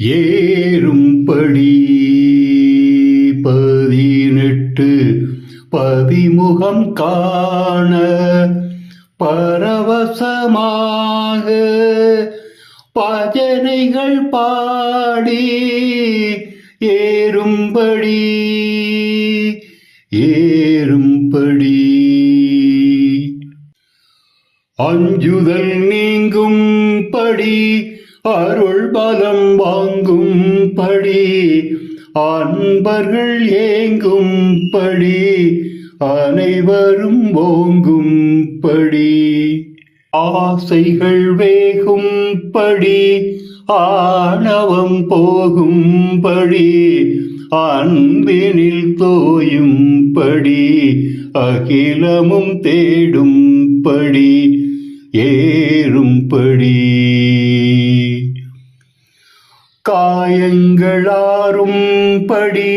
ஏறும்படி பதினெட்டு பதிமுகம் காண பரவசமாக பஜனைகள் பாடி ஏறும்படி ஏறும்படி அஞ்சுதல் நீங்கும் படி அருள் பலம் வாங்கும் படி அன்பர்கள் ஏங்கும் படி அனைவரும் ஓங்கும் படி. ஆசைகள் வேகும் படி ஆணவம் போகும் படி அன்பினில் தோயும் படி அகிலமும் தேடும் காயங்களாரும் படி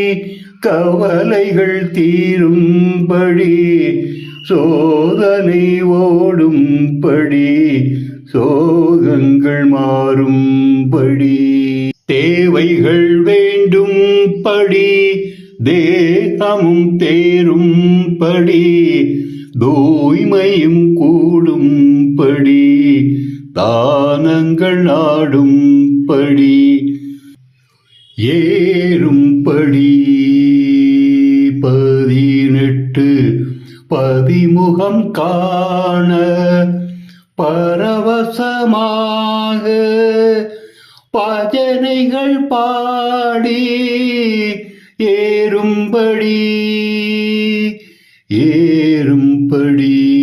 கவலைகள் தீரும்படி சோதனை ஓடும்படி சோகங்கள் மாறும்படி. தேவைகள் வேண்டும் படி தேகமும் தேரும் படி தூய்மையும் கூடும்படி தானங்கள் நாடும் ஏறும்படி பதினெட்டு பதிமுகம் காண பரவசமாக பஜனைகள் பாடி ஏறும்படி ஏறும்படி.